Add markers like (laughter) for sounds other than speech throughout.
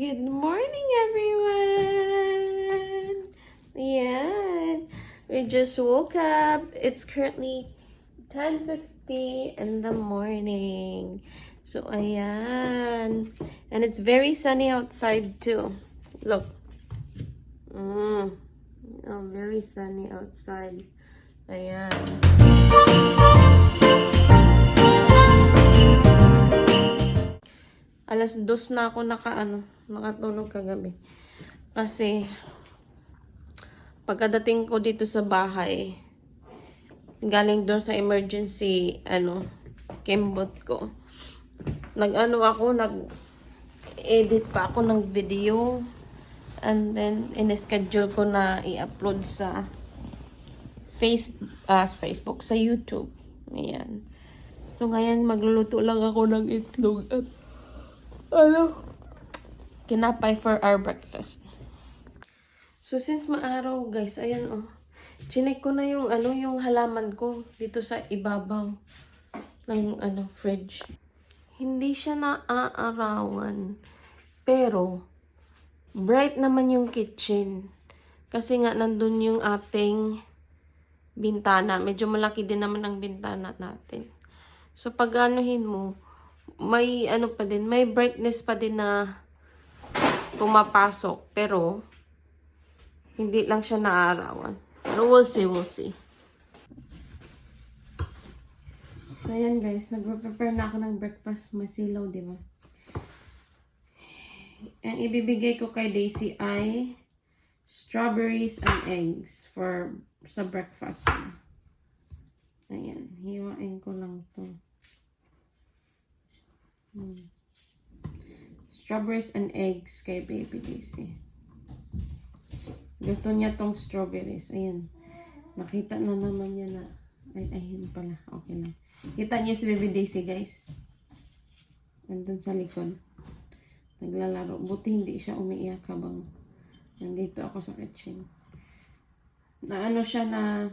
Good morning, everyone! Ayan. We just woke up. It's currently 10.50 in the morning. So, ayan. And it's very sunny outside, too. Look. Mm. Oh, very sunny outside. Ayan. Alas dos na ako naka, ano, nakatulog kagabi. Kasi, pagkadating ko dito sa bahay, galing doon sa emergency, ano, kembot ko. Nag-ano ako, nag-edit pa ako ng video. And then, in-schedule ko na i-upload sa face, ah, Facebook, sa YouTube. Ayan. So, ngayon, magluluto lang ako ng itlog at ano, kinapay for our breakfast. So, since maaraw, guys, ayan, oh. Chinek ko na yung, ano, yung halaman ko dito sa ibabaw ng, ano, fridge. Hindi siya naaarawan. Pero, bright naman yung kitchen. Kasi nga, nandun yung ating bintana. Medyo malaki din naman ang bintana natin. So, pag anuhin mo, may ano pa din, may brightness pa din na pumapasok. Pero, hindi lang siya naaarawan. Pero we'll see, we'll see. So, ayan guys, nagpe-prepare na ako ng breakfast. Masilaw, di ba? Ang ibibigay ko kay Daisy ay strawberries and eggs for sa breakfast. Ayan, hiwain ko lang to. Hmm. Strawberries and eggs kay Baby Daisy. Gusto niya tong strawberries. Ayan. Nakita na naman niya na. Ay, ayun pala. Okay lang. Kita niya si Baby Daisy, guys. Nandun sa likod. Naglalaro. Buti hindi siya umiiyak habang nandito ako sa kitchen. Na ano siya na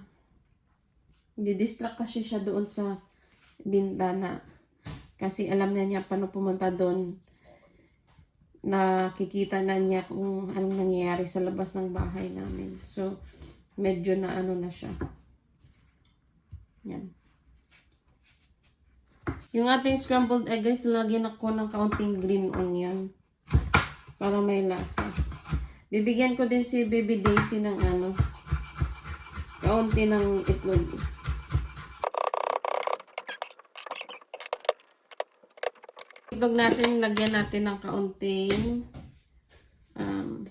didistract kasi siya doon sa bintana. Kasi alam na niya paano pumunta doon. Nakikita na niya kung anong nangyayari sa labas ng bahay namin. So, medyo na ano na siya. Yan. Yung ating scrambled egg guys, lagyan ako ng kaunting green onion. Para may lasa. Bibigyan ko din si Baby Daisy ng ano, kaunti ng itlog. Itlog natin, lagyan natin ng kaunting um,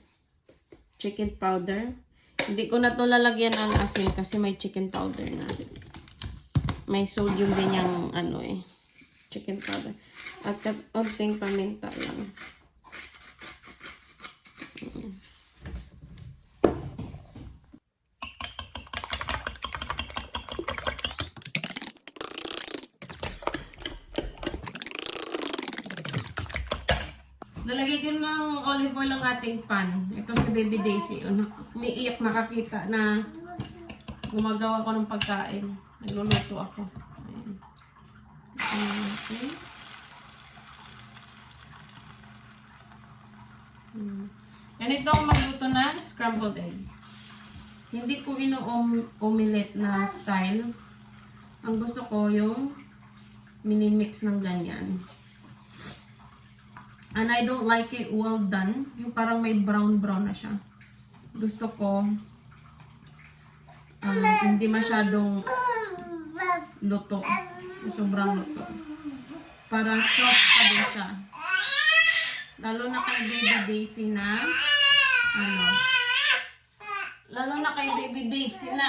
chicken powder. Hindi ko na to lalagyan ng asin kasi may chicken powder na. May sodium din yung ano eh, chicken powder. At kaunting paminta lang. Nalagay ko ng olive oil ang ating pan. Ito si Baby Daisy. Ano, Umiiyak nakakita na gumagawa ko ng pagkain. Nagluluto ako. Ayan. Okay. Ganito ang magluto ng scrambled egg. Hindi ko ino-omelette na style. Ang gusto ko yung mini-mix ng ganyan. And I don't like it well done. Yung parang may brown-brown na siya. Gusto ko um, hindi masyadong luto. Sobrang luto. Para soft pa din siya. Lalo na kay Baby Daisy na ano lalo na kay Baby Daisy na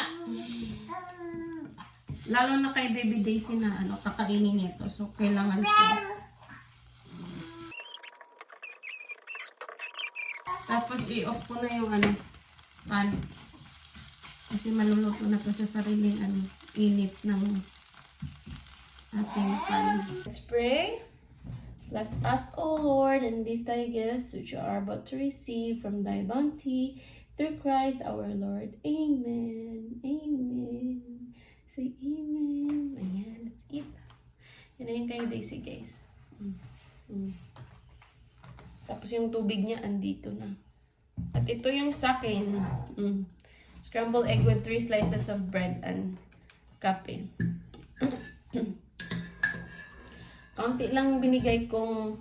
lalo na kay Baby Daisy na ano kakainin nito. So kailangan soft. Tapos i-off ko na yung ano, pan. Kasi maluluto na to sa sariling ano, init ng ating pan. Let's pray. Bless us, O Lord, and these thy gifts which are about to receive from thy bounty through Christ our Lord. Amen. Amen. Say amen. Ayan, let's eat. Yan na yung kay Daisy, guys. Mm. Mm. Tapos yung tubig niya andito na. At ito yung sa akin. Mm. Scrambled egg with three slices of bread and kape. (clears throat) Kaunti lang binigay kong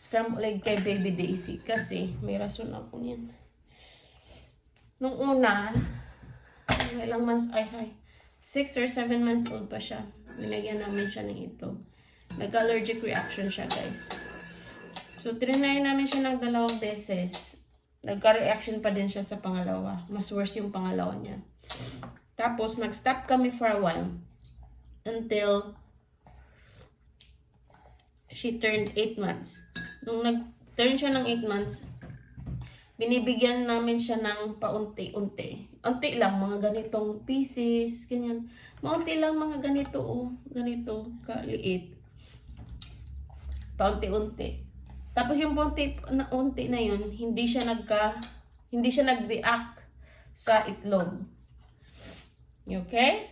scrambled egg kay Baby Daisy kasi may rason ako niyan. Nung una, ilang months, ay, ay, six or seven months old pa siya. Binagyan namin siya ng itlog. Nag-allergic reaction siya, guys. So, trinay namin siya ng dalawang beses. Nagka-reaction pa din siya sa pangalawa. Mas worse yung pangalawa niya. Tapos, nag-stop kami for a while. Until she turned 8 months. Nung nag-turn siya ng 8 months, binibigyan namin siya ng paunti-unti. Unti lang, mga ganitong pieces, ganyan. Maunti lang mga ganito, oh. Ganito, kaliit. Paunti-unti. Tapos yung paunti na unti na yun, hindi siya nagka, hindi siya nag-react sa itlog. Okay?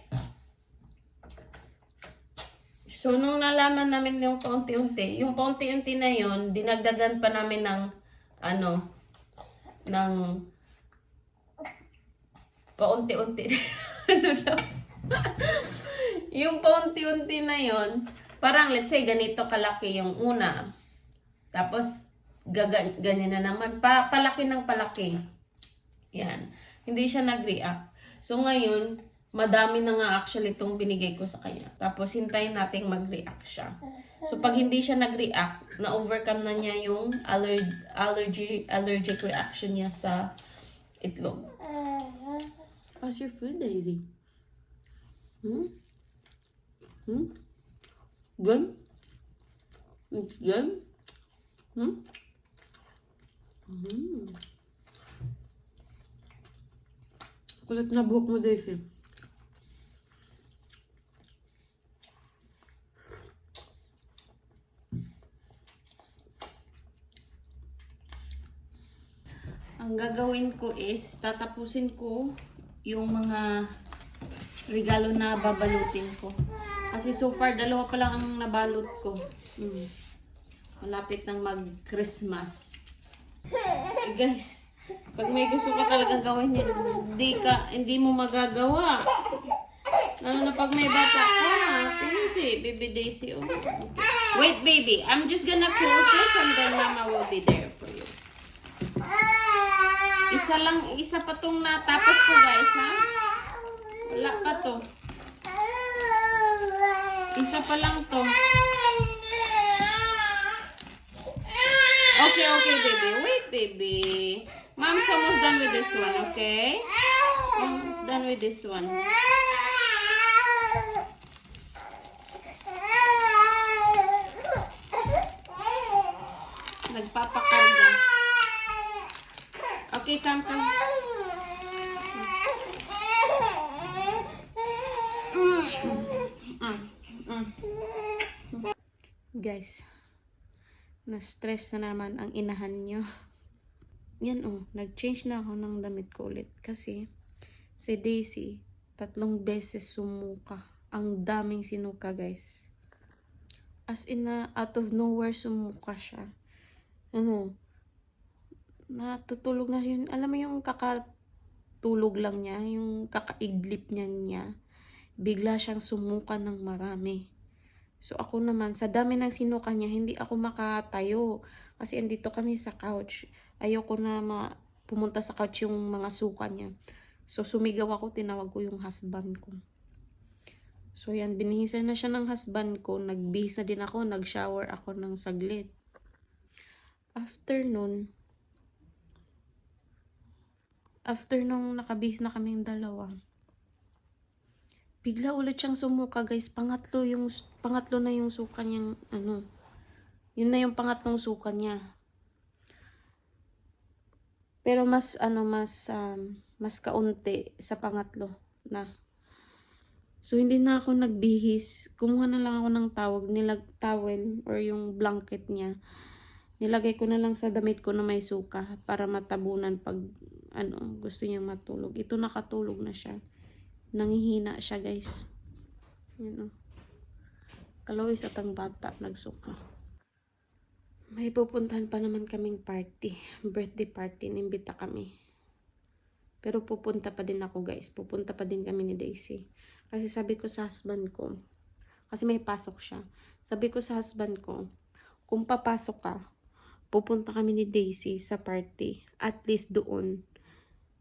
So, nung nalaman namin yung paunti-unti, yung paunti-unti na yun, dinagdagan pa namin ng, ano, ng paunti-unti. (laughs) Yung paunti-unti na yun, parang let's say ganito kalaki yung una. Tapos, gaga, ganyan na naman. Pa, palaki ng palaki. Yan. Hindi siya nag-react. So, ngayon, madami na nga actually itong binigay ko sa kanya. Tapos, hintayin nating mag-react siya. So, pag hindi siya nag-react, na-overcome na niya yung aller- allergy, allergic reaction niya sa itlog. How's your food, Daisy? Hmm? Hmm? Good? It's good? Hmm? Hmm. Kulit na buhok mo, Daisy. Ang gagawin ko is, tatapusin ko yung mga regalo na babalutin ko. Kasi so far, dalawa pa lang ang nabalot ko. Hmm. Malapit nang mag-Christmas. Eh, guys, pag may gusto ka talagang gawin, hindi ka, hindi mo magagawa. Lalo na pag may bata ka. Tingnan si Baby Daisy. Oh. Wait, baby. I'm just gonna close this and then Mama will be there for you. Isa lang, isa pa tong natapos ko guys, ha? Wala pa to. Isa pa lang to. Okay, okay, baby. Wait, baby. Mom's almost done with this one, okay? Mom's done with this one. Nagpapakarga. Okay, come, come. Mm, mm. Guys, na-stress na naman ang inahan nyo. Yan oh, nag-change na ako ng damit ko ulit kasi si Daisy tatlong beses sumuka. Ang daming sinuka guys. As in na out of nowhere sumuka siya. Ano, natutulog na yun. Alam mo yung kakatulog lang niya, yung kakaiglip niya niya. Bigla siyang sumuka ng marami. So ako naman, sa dami ng sinuka niya, hindi ako makatayo. Kasi andito kami sa couch. Ayoko na ma pumunta sa couch yung mga suka niya. So sumigaw ako, tinawag ko yung husband ko. So yan, binihisan na siya ng husband ko. Nagbihis na din ako, nag-shower ako ng saglit. After nun, after nung nakabihis na kaming dalawa, bigla ulit siyang sumuka guys. Pangatlo yung pangatlo na yung suka niyang ano. Yun na yung pangatlong suka niya. Pero mas ano mas um, mas kaunti sa pangatlo na. So hindi na ako nagbihis. Kumuha na lang ako ng tawag, nilag towel or yung blanket niya. Nilagay ko na lang sa damit ko na may suka para matabunan pag ano gusto niya matulog. Ito nakatulog na siya nangihina siya guys yan o kalawis at ang bata nagsuka May pupuntahan pa naman kaming party. Birthday party. Nimbita kami. Pero pupunta pa din ako guys. Pupunta pa din kami ni Daisy. Kasi sabi ko sa husband ko, kasi may pasok siya. Sabi ko sa husband ko, kung papasok ka, pupunta kami ni Daisy sa party. At least doon,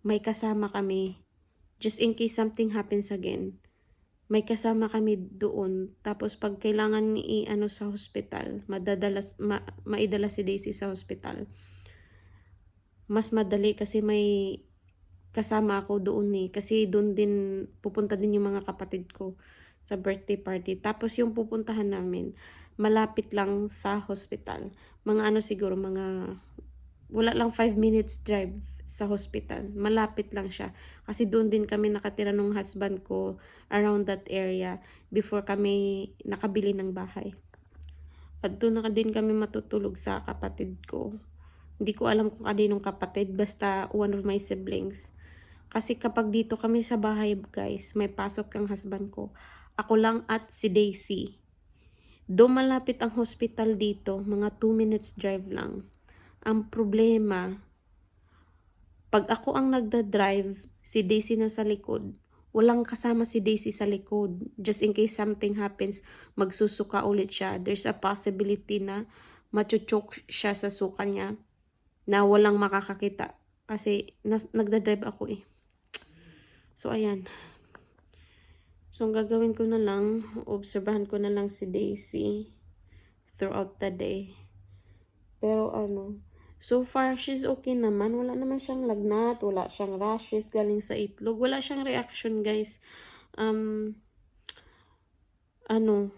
may kasama kami. Just in case something happens again. May kasama kami doon. Tapos pag kailangan i ano sa hospital, madadala, ma, maidala si Daisy sa hospital. Mas madali kasi may kasama ako doon eh. Kasi doon din, pupunta din yung mga kapatid ko sa birthday party. Tapos yung pupuntahan namin, malapit lang sa hospital. Mga ano siguro, mga, wala lang 5 minutes drive sa hospital. Malapit lang siya. Kasi doon din kami nakatira nung husband ko around that area before kami nakabili ng bahay. At doon na din kami matutulog sa kapatid ko. Hindi ko alam kung kaninong kapatid, basta one of my siblings. Kasi kapag dito kami sa bahay, guys, may pasok ang husband ko. Ako lang at si Daisy. Do malapit ang hospital dito, mga 2 minutes drive lang. Ang problema, pag ako ang nagda-drive, si Daisy na sa likod, walang kasama si Daisy sa likod. Just in case something happens, magsusuka ulit siya. There's a possibility na machuchok siya sa suka niya na walang makakakita. Kasi nagda-drive ako eh. So, ayan. So, ang gagawin ko na lang, obserbahan ko na lang si Daisy throughout the day. Pero ano, so far, she's okay naman. Wala naman siyang lagnat, wala siyang rashes galing sa itlog. Wala siyang reaction, guys. Um, ano,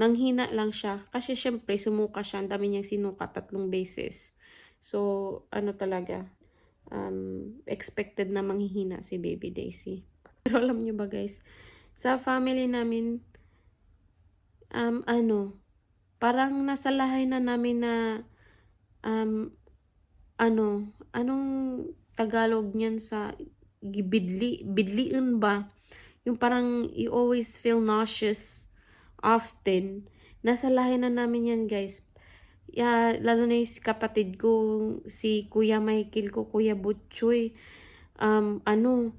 nanghina lang siya. Kasi syempre, sumuka siya. Ang dami niyang sinuka tatlong beses. So, ano talaga, um, expected na manghihina si Baby Daisy. (laughs) Pero alam niyo ba guys, sa family namin, um, ano, parang nasa lahay na namin na, um, ano, anong Tagalog niyan sa gibidli, bidliin ba? Yung parang you always feel nauseous often. Nasa lahay na namin yan guys. Yeah, lalo na yung kapatid ko, si Kuya Michael ko, Kuya Butchoy. Um, ano,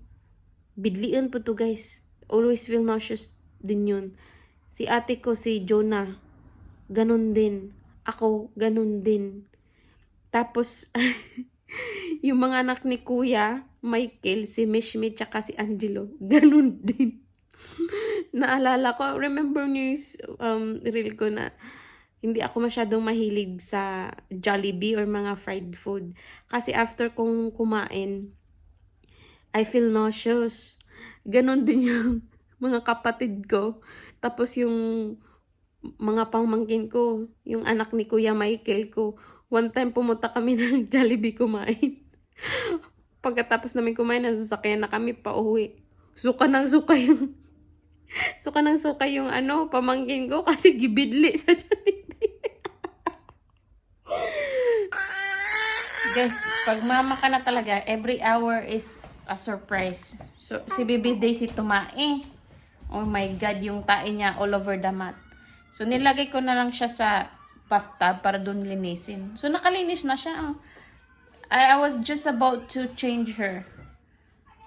bidlian po to guys. Always feel nauseous din yun. Si ate ko, si Jonah, ganun din. Ako, ganun din. Tapos, (laughs) yung mga anak ni Kuya, Michael, si Mishmi, tsaka si Angelo, (laughs) ganun din. (laughs) Naalala ko, remember yung um, reel ko na hindi ako masyadong mahilig sa Jollibee or mga fried food. Kasi after kong kumain, I feel nauseous. Ganon din yung mga kapatid ko. Tapos yung mga pamangkin ko, yung anak ni Kuya Michael ko. One time pumunta kami (laughs) ng Jollibee kumain. (laughs) Pagkatapos namin kumain, nasasakyan na kami pa uwi. Suka ng suka yung (laughs) suka ng suka yung ano, pamangkin ko kasi gibidli sa Jollibee. Guys, pag mama ka na talaga, every hour is a surprise. So, si Baby Daisy tumae. Oh my God, yung tae niya all over the mat. So, nilagay ko na lang siya sa bathtub para dun linisin. So, nakalinis na siya. I, I was just about to change her.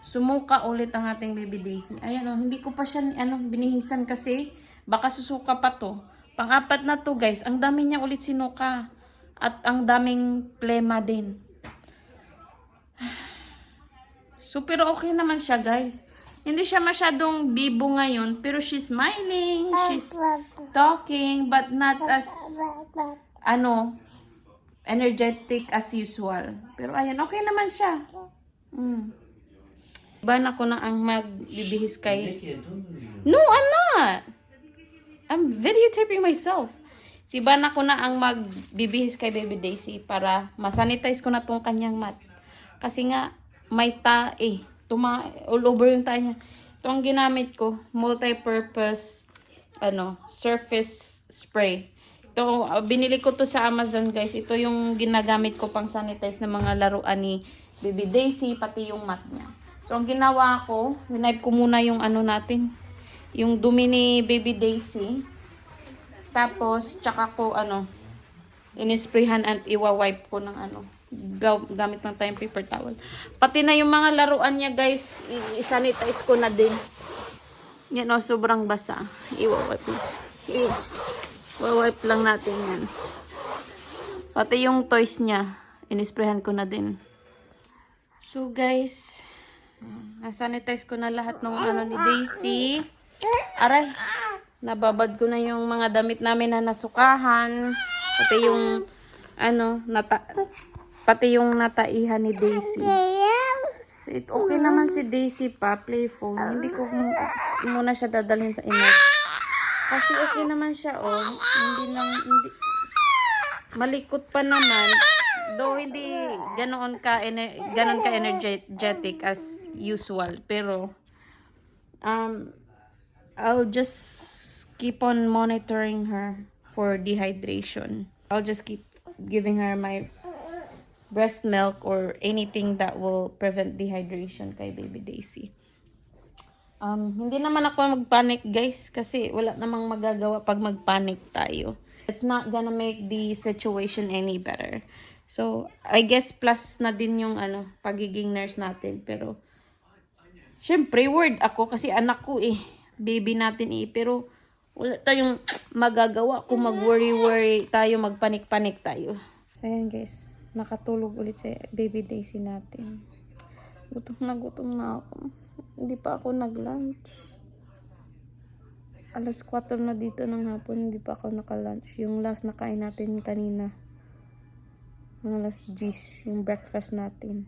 Sumuka ulit ang ating Baby Daisy. Ayan oh, hindi ko pa siya ano, binihisan kasi baka susuka pa to. Pang-apat na to guys, ang dami niya ulit sinuka. At ang daming plema din. (sighs) So, pero okay naman siya, guys. Hindi siya masyadong bibo ngayon, pero she's smiling, she's talking, but not as, ano, energetic as usual. Pero ayan, okay naman siya. Mm. Iba na ko na ang magbibihis kay... No, I'm not! I'm videotaping myself. Si Ban ako na ang magbibihis kay Baby Daisy para masanitize ko na tong kanyang mat. Kasi nga, may tae. Tuma all over yung niya. Ito ang ginamit ko. Multi-purpose ano, surface spray. Ito, binili ko to sa Amazon guys. Ito yung ginagamit ko pang sanitize ng mga laruan ni Baby Daisy, pati yung mat niya. So, ang ginawa ko, winipe ko muna yung ano natin, yung dumi ni Baby Daisy. Tapos, tsaka ko, ano, inisprayhan at iwa-wipe ko ng ano, gamit ng tayong paper towel. Pati na yung mga laruan niya guys, isanitize ko na din. Yan o, sobrang basa. Iwa-wipe na. I-wipe lang natin yan. Pati yung toys niya, inisprayhan ko na din. So guys, nasanitize ko na lahat ng ano ni Daisy. Aray, nababad ko na yung mga damit namin na nasukahan. Pati yung, ano, nata pati yung nataihan ni Daisy. So, it, okay naman si Daisy pa, playful. Hindi ko mu- muna siya dadalhin sa image. Kasi okay naman siya, oh. Hindi lang, hindi, malikot pa naman. Though hindi ganoon ka ener- ganon ka energetic as usual, pero um I'll just keep on monitoring her for dehydration. I'll just keep giving her my breast milk or anything that will prevent dehydration kay baby Daisy. Um, hindi naman ako magpanic guys kasi wala namang magagawa pag magpanic tayo. It's not gonna make the situation any better. So, I guess plus na din yung ano, pagiging nurse natin. Pero, syempre, word ako kasi anak ko eh. Baby natin eh. Pero, wala tayong magagawa kung mag-worry-worry tayo, magpanik-panik tayo. So, ayan guys. Nakatulog ulit sa baby Daisy natin. Gutom na gutom na ako. Hindi pa ako nag-lunch. Alas 4 na dito ng hapon, hindi pa ako naka-lunch. Yung last na kain natin kanina. Mga alas 10, yung breakfast natin.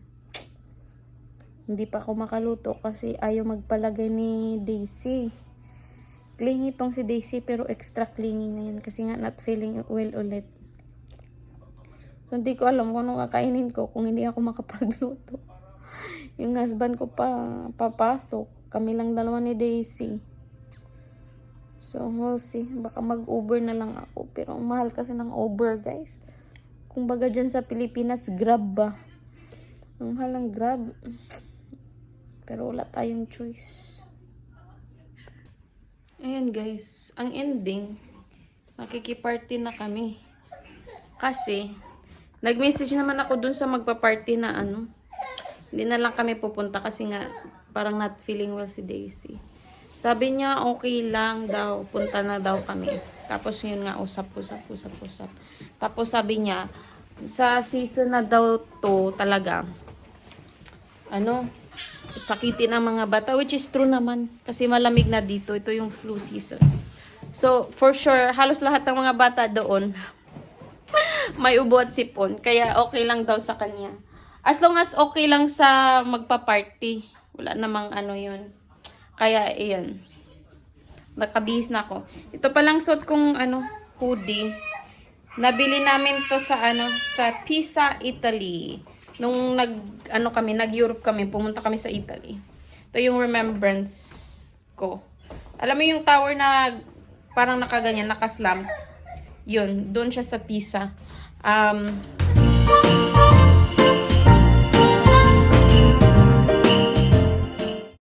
Hindi pa ako makaluto kasi ayaw magpalagay ni Daisy. Clingy tong si Daisy pero extra clingy ngayon kasi nga not feeling well ulit. So, hindi ko alam kung anong kakainin ko kung hindi ako makapagluto. (laughs) Yung husband ko pa papasok. Kami lang dalawa ni Daisy. So, see. Baka mag-Uber na lang ako. Pero ang mahal kasi ng Uber, guys. Kung baga dyan sa Pilipinas, Grab ba? Ang mahal ng Grab. Pero wala tayong choice. Ayan, guys. Ang ending, makikiparty na kami. Kasi, nag-message naman ako dun sa magpa-party na ano. Hindi na lang kami pupunta kasi nga parang not feeling well si Daisy. Sabi niya okay lang daw, punta na daw kami. Tapos yun nga, usap, usap, usap, usap. Tapos sabi niya, sa season na daw to talaga, ano, sakitin ang mga bata, which is true naman. Kasi malamig na dito, ito yung flu season. So, for sure, halos lahat ng mga bata doon, (laughs) may ubo at sipon. Kaya okay lang daw sa kanya. As long as okay lang sa magpa-party. Wala namang ano yun. Kaya, iyan. Nakabihis na ako. Ito palang suot kong ano, hoodie. Nabili namin to sa ano, sa Pisa, Italy. Nung nag, ano kami, nag-Europe kami, pumunta kami sa Italy. Ito yung remembrance ko. Alam mo yung tower na parang nakaganyan, nakaslam. Yun, doon siya sa Pisa. Um,